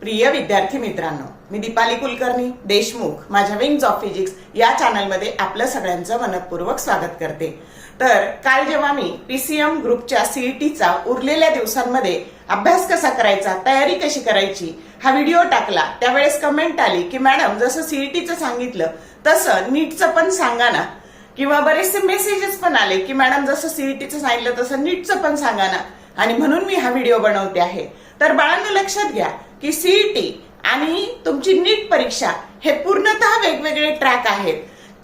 प्रिय विद्यार्थी मित्रांनो मी दीपाली कुलकर्णी देशमुख माझ्या विंग्स ऑफ फिजिक्स या चॅनलमध्ये आपलं सगळ्यांचं मनपूर्वक स्वागत करते. तर काल जेव्हा मी पीसीएम ग्रुपच्या सीईटीचा उरलेल्या दिवसांमध्ये अभ्यास कसा करायचा तयारी कशी करायची हा व्हिडिओ टाकला त्यावेळेस कमेंट आली की मॅडम जसं सीईटीचं सांगितलं तसं नीटचं पण सांगा ना. किंवा बरेचसे मेसेजेस पण आले की मॅडम जसं सीईटीचं सांगितलं तसं नीटचं पण सांगा ना. आणि म्हणून मी हा व्हिडिओ बनवते आहे. तर बाळांना लक्षात घ्या की सीईटी आणि तुमची नीट परीक्षा हे पूर्णतः वेगवेगळे ट्रॅक आहेत.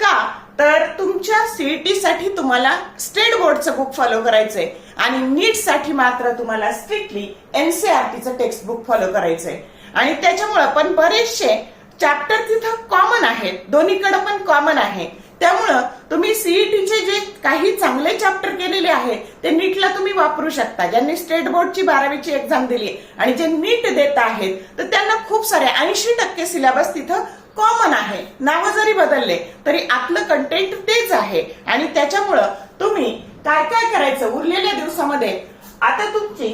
का? तर तुमच्या सीईटी साठी तुम्हाला स्टेट बोर्डचं बुक फॉलो करायचंय आणि नीटसाठी मात्र तुम्हाला स्ट्रिक्टली एनसीआरटीचं टेक्स्ट बुक फॉलो करायचंय. आणि त्याच्यामुळं पण बरेचसे चॅप्टर तिथं कॉमन आहेत. दोन्हीकडे पण कॉमन आहे. त्यामुळं तुम्ही सीईटीचे जे काही चांगले चॅप्टर केलेले आहेत ते नीटला तुम्ही वापरू शकता. ज्यांनी स्टेट बोर्डची बारावीची एक्झाम दिली आणि जे नीट देत आहेत तर त्यांना खूप सारे ऐंशी टक्के सिलेबस तिथं कॉमन आहे. नावं जरी बदलले तरी आपलं कंटेंट तेच आहे. आणि त्याच्यामुळं तुम्ही काय काय करायचं? उरलेल्या दिवसामध्ये आता तुमची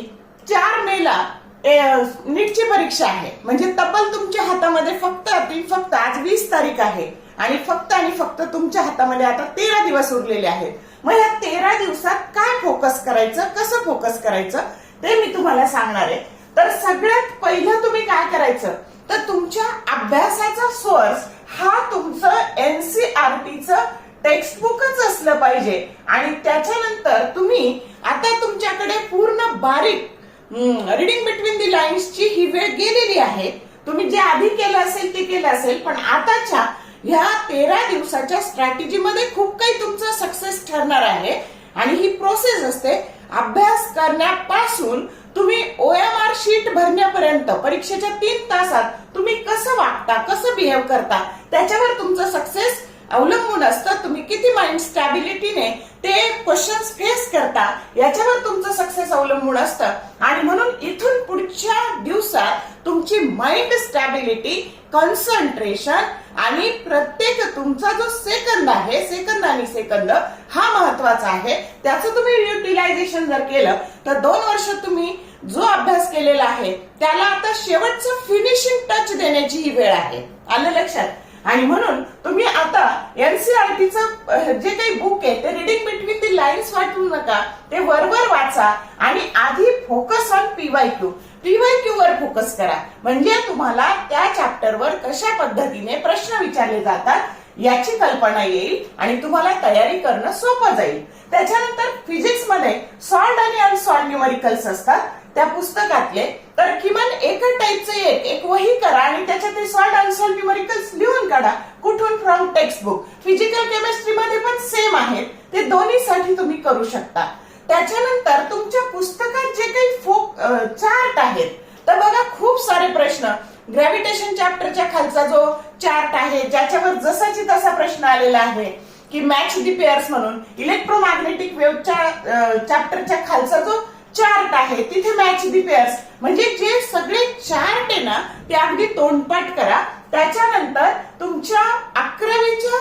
चार मेला नीटची परीक्षा आहे. म्हणजे तब्बल तुमच्या हातामध्ये फक्त फक्त आज वीस तारीख आहे. आणि फक्त आणि फक्त तुमच्या हातामध्ये आता तेरा दिवस उरलेले आहेत. मग या तेरा दिवसात काय फोकस करायचं? कसं फोकस करायचं? ते मी तुम्हाला सांगणार आहे. तर सगळ्यात पहिलं तुम्ही काय करायचं? तर तुमच्या अभ्यासाचा सोर्स हा तुमचं एनसीआरटीचं टेक्स्टबुकच असलं पाहिजे. आणि त्याच्यानंतर तुम्ही आता तुमच्याकडे पूर्ण बारीक रिडिंग बिटवीन दी लाईन्सची ही वेळ गेलेली आहे. तुम्ही जे आधी केलं असेल ते केलं असेल पण आताच्या ह्या तेरा दिवसाच्या स्ट्रॅटेजीमध्ये खूप काही तुमचं सक्सेस ठरणार आहे. आणि ही प्रोसेस असते अभ्यास करण्यापासून तुम्ही ओएमआर शीट भरण्यापर्यंत परीक्षेच्या तीन तासात तुम्ही कसं वागता कसं बिहेव करता त्याच्यावर तुमचं सक्सेस अवलंबून असतं. तुम्ही किती माइंड स्टॅबिलिटीने ते क्वेश्चन फेस करता याच्यावर तुमचं सक्सेस अवलंबून असतं. आणि म्हणून इथून पुढच्या दिवसात तुमची माइंड स्टॅबिलिटी कॉन्सन्ट्रेशन आणि प्रत्येक तुमचा जो सेकंद आहे सेकंद आणि सेकंद हा महत्त्वाचा आहे. त्याचं तुम्ही युटिलायझेशन जर केलं तर दोन वर्ष तुम्ही जो अभ्यास केलेला आहे त्याला आता शेवटचं फिनिशिंग टच देण्याची ही वेळ आहे. आलं लक्षात? आणि म्हणून तुम्ही आता एनसीआरटीचं जे काही बुक आहे ते रिडिंग बिटवीन दी लाईन्स वाटू नका. ते वरवर वाचा आणि आधी focus on P Y Q P Y Q वर फोकस करा. म्हणजे तुम्हाला त्या चॅप्टरवर कशा पद्धतीने प्रश्न विचारले जातात याची कल्पना येईल आणि तुम्हाला तयारी करणं सोपं जाईल. त्याच्यानंतर फिजिक्समध्ये सॉल्ड आणि अनसॉल्ड न्यूमरिकल्स असतात. त्या पुस्तकातले तर किमान एकच टाईपचे एक एक वही करा आणि त्याच्यात ते सॉल्ड अनसॉल्ड न्यूमरिकल्स लिहून काढा कुठून? From text book physical chemistry मध्ये पण सेम आहेत. ते दोन्हीसाठी तुम्ही करू शकता. त्याच्यानंतर तुमच्या पुस्तकात जे काही फोक चार्ट आहेत तर बघा खूप सारे प्रश्न. ग्रॅव्हिटेशन चॅप्टरच्या खालचा जो चार्ट आहे ज्याच्यावर जसाची तसा प्रश्न आलेला आहे की मॅच दी पेअर्स म्हणून इलेक्ट्रोमॅग्नेटिक वेव्हच्या चॅप्टरच्या खालचा जो चार्ट आहे तिथे मॅच दी पेअर्स म्हणजे जे सगळे चार्ट आहे ना ते अगदी तोंडपाठ करा. त्याच्यानंतर तुमच्या अकरावीच्या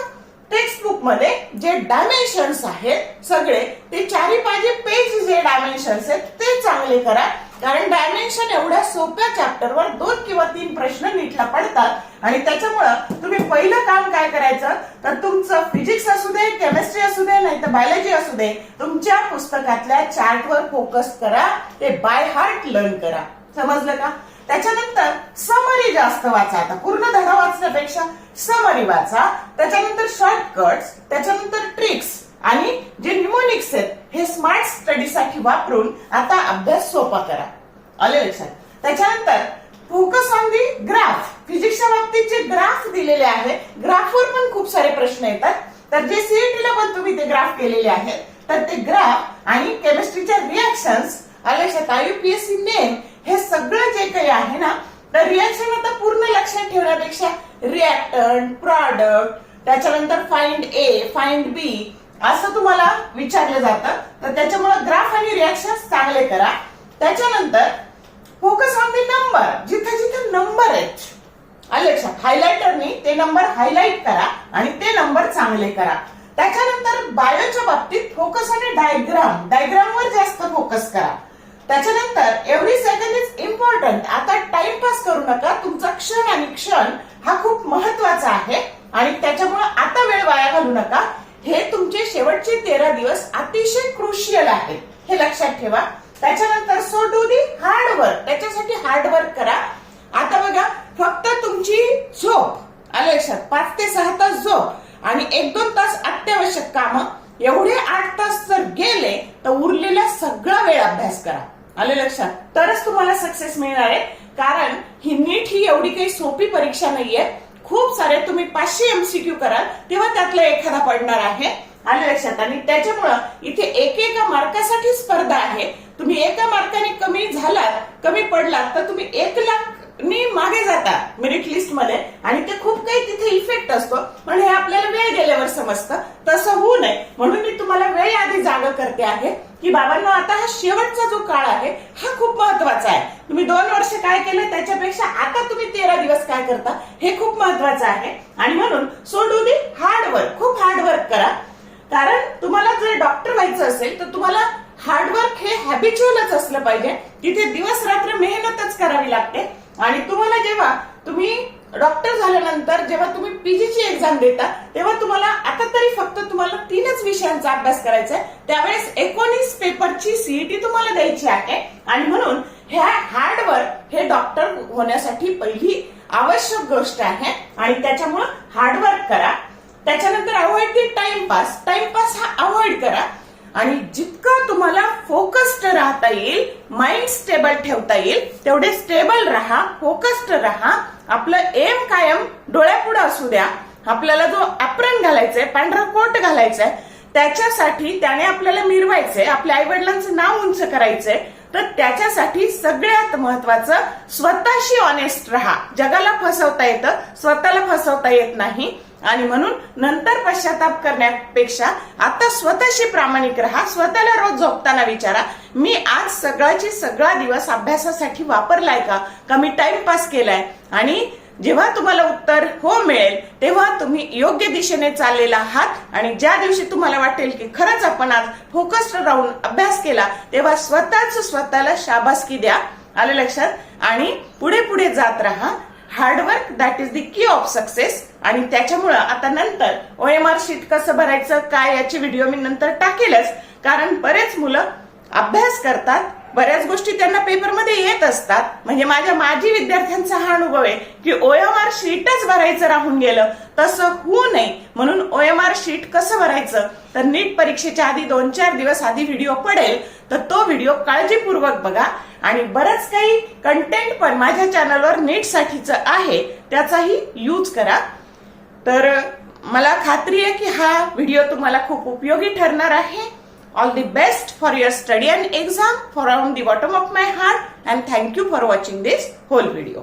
टेक्स्ट बुकमध्ये जे डायमेन्शन्स आहेत सगळे ते चारी पाहिजे पेज जे डायमेन्शन्स आहेत ते चांगले करा. कारण डायमेन्शन एवढ्या सोप्या चॅप्टरवर दोन किंवा तीन प्रश्न नीटला पडतात. आणि त्याच्यामुळं तुम्ही पहिलं काम काय करायचं? तर तुमचं फिजिक्स असू दे केमिस्ट्री असू दे नाही तर बायोलॉजी असू दे तुमच्या पुस्तकातल्या चार्टवर फोकस करा. ते बाय हार्ट लर्न करा. समजलं का? त्याच्यानंतर समरी जास्त वाचा. आता पूर्ण धडा वाचण्यापेक्षा समरी वाचा. त्याच्यानंतर शॉर्टकट्स त्याच्यानंतर ट्रिक्स आणि जे न्यूमोनिक्स आहेत हे स्मार्ट स्टडीसाठी वापरून आता अभ्यास सोपा करा. आले लक्षात? त्याच्यानंतर फोकस ऑन दी ग्राफ फिजिक्सच्या बाबतीत जे ग्राफ दिलेले आहे ग्राफवर पण खूप सारे प्रश्न येतात. तर जे सीईटीला पण तुम्ही ते ग्राफ केलेले आहेत. तर ते ग्राफ आणि केमिस्ट्रीच्या रिॲक्शन्स आले लक्षात? आयुपीएससी नेम हे सगळं जे काही आहे ना तर रिॲक्शन आता पूर्ण लक्षात ठेवण्यापेक्षा रिॲक्टंट प्रॉडक्ट त्याच्यानंतर फाइंड ए फाइंड बी असं तुम्हाला विचारलं जातं. तर त्याच्यामुळे ग्राफ आणि रिॲक्शन चांगले करा. त्याच्यानंतर फोकस ऑन दी नंबर जिथे जिथे नंबर आहेत. लक्षात हायलायटरनी ते नंबर हायलाइट करा आणि ते नंबर चांगले करा. त्याच्यानंतर बायोच्या बाबतीत फोकस आणि डायग्राम डायग्रामवर जास्त फोकस करा. त्याच्यानंतर एव्हरी सेकंड इज इम्पॉर्टंट आता टाइमपास करू नका. तुमचा क्षण आणि क्षण हा खूप महत्त्वाचा आहे. आणि त्याच्यामुळे आता वेळ वाया घालू नका. हे तुमचे शेवटचे तेरा दिवस अतिशय क्रुशियल आहे. हे लक्षात ठेवा. त्याच्यानंतर so do the hard work त्याच्यासाठी हार्ड वर्क करा. आता बघा फक्त तुमची झोप. आलं लक्षात? पाच ते सहा तास झोप. आणि एक दोन तास अत्यावश्यक काम. एवढे आठ तास जर गेले तर उरलेला सगळा वेळ अभ्यास करा. आले लक्षात? तरच तुम्हाला सक्सेस मिळणार आहे. कारण ही नीट ही एवढी काही सोपी परीक्षा नाहीये. खूप सारे तुम्ही पाचशे एमसीक्यू कराल तेव्हा त्यातला एखादा पडणार आहे. आलं लक्षात? आणि त्याच्यामुळं इथे एक एका मार्कासाठी स्पर्धा आहे. तुम्ही एका मार्काने कमी झालात कमी पडलात तर तुम्ही एक लाख नी मागे जाता मेरिट लिस्टमध्ये आणि ते खूप काही तिथे इफेक्ट असतो. पण हे आपल्याला वेळ गेल्यावर समजतं. तसं होऊ नये. म्हणून मी तुम्हाला वेळ आधी जाग करते आहे की बाबांना आता हा शेवटचा जो काळ आहे हा खूप महत्त्वाचा आहे. तुम्ही दोन वर्ष काय केलं त्याच्यापेक्षा आता तुम्ही तेरा दिवस काय करता हे खूप महत्वाचं आहे. आणि म्हणून so do the hard work खूप हार्ड वर्क करा. कारण तुम्हाला जर डॉक्टर व्हायचं असेल तर तुम्हाला हार्डवर्क हे हॅबिच्युअलच असलं पाहिजे. तिथे दिवस रात्र मेहनतच करावी लागते. आणि तुम्हाला जेव्हा तुम्ही डॉक्टर झाल्यानंतर जेव्हा तुम्ही पीजीची एक्झाम देता तेव्हा तुम्हाला आता तरी फक्त तुम्हाला तीनच विषयांचा अभ्यास करायचा आहे. त्यावेळेस एकोणीस पेपरची सीईटी तुम्हाला द्यायची आहे. आणि म्हणून ह्या हार्डवर्क हे डॉक्टर होण्यासाठी पहिली आवश्यक गोष्ट आहे. आणि त्याच्यामुळं हार्डवर्क करा. त्याच्यानंतर अवॉइड दी टाइमपास टाइमपास हा अवॉइड करा. आणि जितकं तुम्हाला फोकस्ड राहता येईल माइंड स्टेबल ठेवता येईल तेवढे स्टेबल राहा फोकस्ड राहा. आपलं एम कायम डोळ्यापुढे असू द्या. आपल्याला जो अप्रण घालायचंय पांढरा कोट घालायचाय त्याच्यासाठी त्याने आपल्याला मिरवायचंय आपल्या आई वडिलांचं नाव उंच करायचंय तर त्याच्यासाठी सगळ्यात महत्वाचं स्वतःशी ऑनेस्ट राहा. जगाला फसवता येतं स्वतःला फसवता येत नाही. आणि म्हणून नंतर पश्चाताप करण्यापेक्षा आता स्वतःशी प्रामाणिक राहा स्वतःला रोज झोपताना विचारा मी आज सगळ्याची सगळा दिवस अभ्यासासाठी वापरलाय का? का मी टाइमपास केलाय. आणि जेव्हा तुम्हाला उत्तर हो मिळेल तेव्हा तुम्ही योग्य दिशेने चाललेला आहात आणि ज्या दिवशी तुम्हाला वाटेल की खरंच आपण आज फोकस्ड राहून अभ्यास केला तेव्हा स्वतःच स्वतःला शाबासकी द्या. आलं लक्षात? आणि पुढे पुढे जात राहा. Hard work that is the key of success आणि त्याच्यामुळं आता नंतर ओ एम आर शीट कसं भरायचं काय याचे व्हिडिओ मी नंतर टाकेलच. कारण बरेच मुलं अभ्यास करतात बऱ्याच गोष्टी त्यांना पेपरमध्ये येत असतात. म्हणजे माझ्या माजी विद्यार्थ्यांचा हा अनुभव आहे की ओ एम आर शीटच भरायचं राहून गेलं तसं होऊ नये. म्हणून ओ एम आर शीट कसं भरायचं? तर नीट परीक्षेच्या आधी दोन चार दिवस आधी व्हिडिओ पडेल तर तो व्हिडिओ काळजीपूर्वक बघा. आणि बरंच काही कंटेंट पण माझ्या चॅनलवर नीटसाठीचं आहे त्याचाही यूज करा. तर मला खात्री आहे की हा व्हिडिओ तुम्हाला खूप उपयोगी ठरणार आहे. All the best for your study and exam from the bottom of my heart and thank you for watching this whole video